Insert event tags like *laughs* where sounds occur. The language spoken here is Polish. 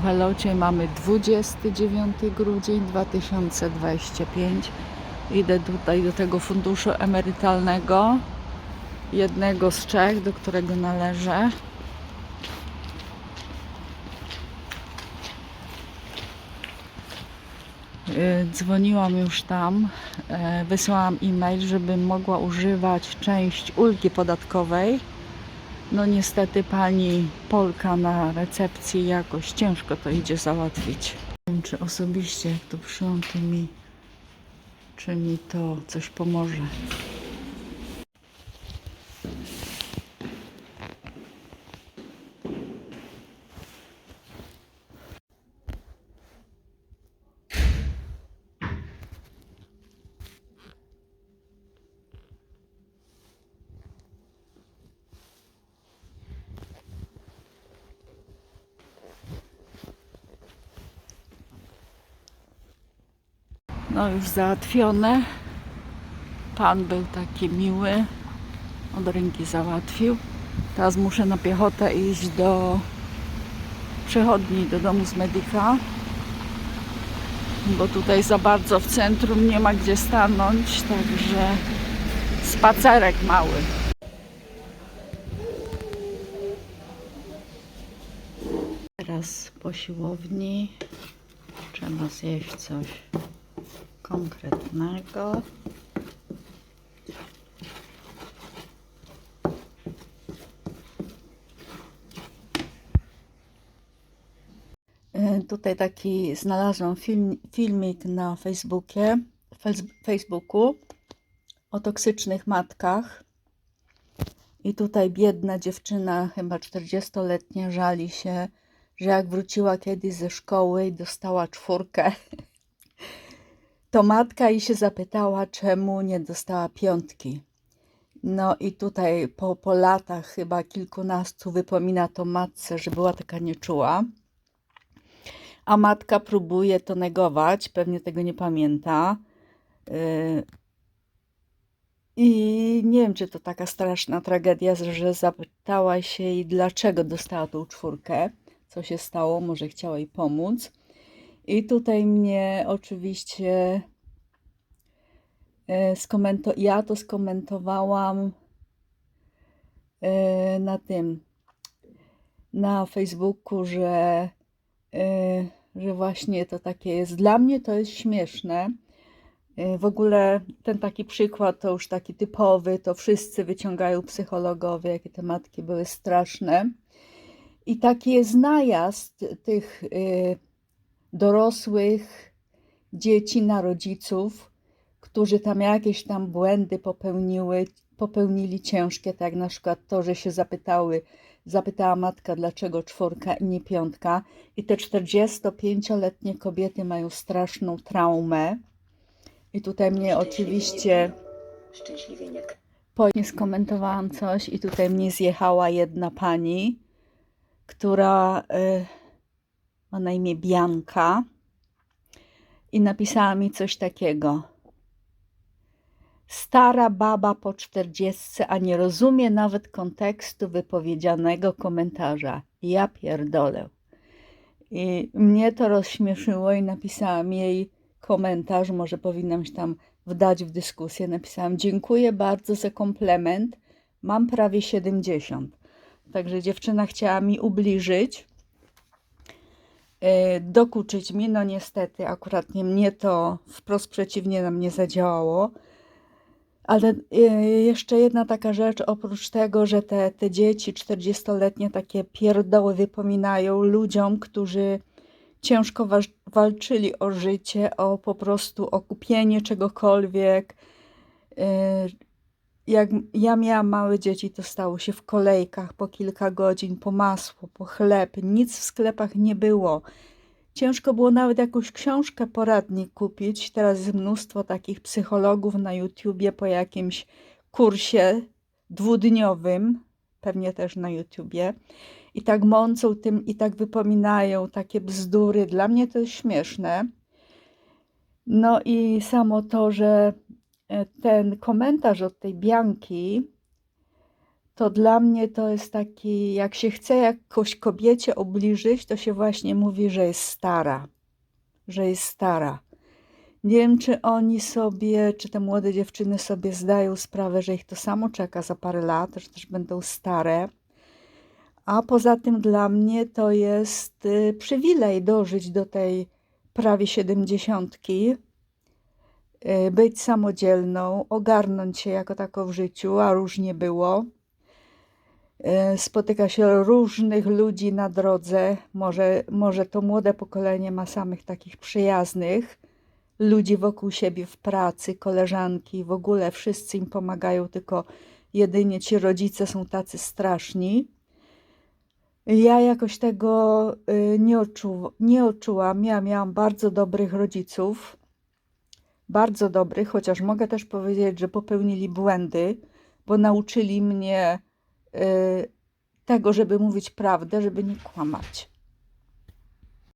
W Helocie mamy 29 grudzień 2025. Idę tutaj do tego funduszu emerytalnego, jednego z trzech, do którego należę. Y, Dzwoniłam już tam, e, wysłałam e-mail, żebym mogła używać część ulgi podatkowej. No niestety pani Polka na recepcji jakoś ciężko to idzie załatwić. Nie wiem, czy osobiście jak tu przyjął, to mi, czy mi to coś pomoże. No już załatwione. Pan był taki miły. Od ręki załatwił. Teraz muszę na piechotę iść do przechodni, do domu z medyka. Bo tutaj za bardzo w centrum nie ma gdzie stanąć, także spacerek mały. Teraz po siłowni trzeba zjeść coś konkretnego. E, Tutaj taki znalazłam film, filmik na Facebookie, Facebooku o toksycznych matkach. I tutaj biedna dziewczyna, chyba 40-letnia, żali się, że jak wróciła kiedyś ze szkoły i dostała czwórkę, *laughs* to matka jej się zapytała, czemu nie dostała piątki. No i tutaj po, po latach, chyba kilkunastu, wypomina to matce, że była taka nieczuła. A matka próbuje to negować, pewnie tego nie pamięta. Yy, I nie wiem, czy to taka straszna tragedia, że zapytała się jej, dlaczego dostała tą czwórkę, co się stało, może chciała jej pomóc. I tutaj mnie oczywiście e, skomento- ja to skomentowałam e, na tym, na Facebooku, że, e, że właśnie to takie jest. Dla mnie to jest śmieszne. W ogóle ten taki przykład to już taki typowy, to wszyscy wyciągają psychologowie, jakie te matki były straszne. I taki jest najazd tych y, dorosłych dzieci na rodziców, którzy tam jakieś tam błędy popełniły, popełnili ciężkie, tak na przykład to, że się zapytały, zapytała matka, dlaczego czwórka i nie piątka. I te 45-letnie kobiety mają straszną traumę. I tutaj mnie oczywiście Szczęśliwieniek. Później skomentowałam coś i tutaj mnie zjechała jedna pani, która y, ma na imię Bianka i napisała mi coś takiego. Stara baba po czterdziestce, a nie rozumie nawet kontekstu wypowiedzianego komentarza. Ja pierdolę. I mnie to rozśmieszyło i napisałam jej komentarz, może powinnam się tam wdać w dyskusję. Napisałam: Dziękuję bardzo za komplement. Mam prawie 70. Także dziewczyna chciała mi ubliżyć, dokuczyć mi. No niestety, akurat nie mnie to wprost przeciwnie na mnie zadziałało. Ale yy, jeszcze jedna taka rzecz, oprócz tego, że te, te dzieci 40-letnie takie pierdoły wypominają ludziom, którzy ciężko wa- walczyli o życie, o po prostu o kupienie czegokolwiek. Jak ja miałam małe dzieci, to stało się w kolejkach po kilka godzin, po masło, po chleb. Nic w sklepach nie było. Ciężko było nawet jakąś książkę, poradnik kupić. Teraz jest mnóstwo takich psychologów na YouTubie po jakimś kursie dwudniowym, pewnie też na YouTubie. I tak mącą tym i tak wypominają takie bzdury. Dla mnie to jest śmieszne. No i samo to, że ten komentarz od tej Bianki, to dla mnie to jest taki, jak się chce jakoś kobiecie ubliżyć, to się właśnie mówi, że jest stara, że jest stara. Nie wiem, czy oni sobie, czy te młode dziewczyny sobie zdają sprawę, że ich to samo czeka za parę lat, że też będą stare. A poza tym dla mnie to jest y, przywilej dożyć do tej prawie siedemdziesiątki, być samodzielną, ogarnąć się jako tako w życiu, a różnie było. Y, Spotyka się różnych ludzi na drodze. Może, może to młode pokolenie ma samych takich przyjaznych ludzi wokół siebie w pracy, koleżanki, w ogóle wszyscy im pomagają, tylko jedynie ci rodzice są tacy straszni. Ja jakoś tego y, nie, odczu, nie odczułam. Ja miałam bardzo dobrych rodziców, bardzo dobrych, chociaż mogę też powiedzieć, że popełnili błędy, bo nauczyli mnie y, tego, żeby mówić prawdę, żeby nie kłamać.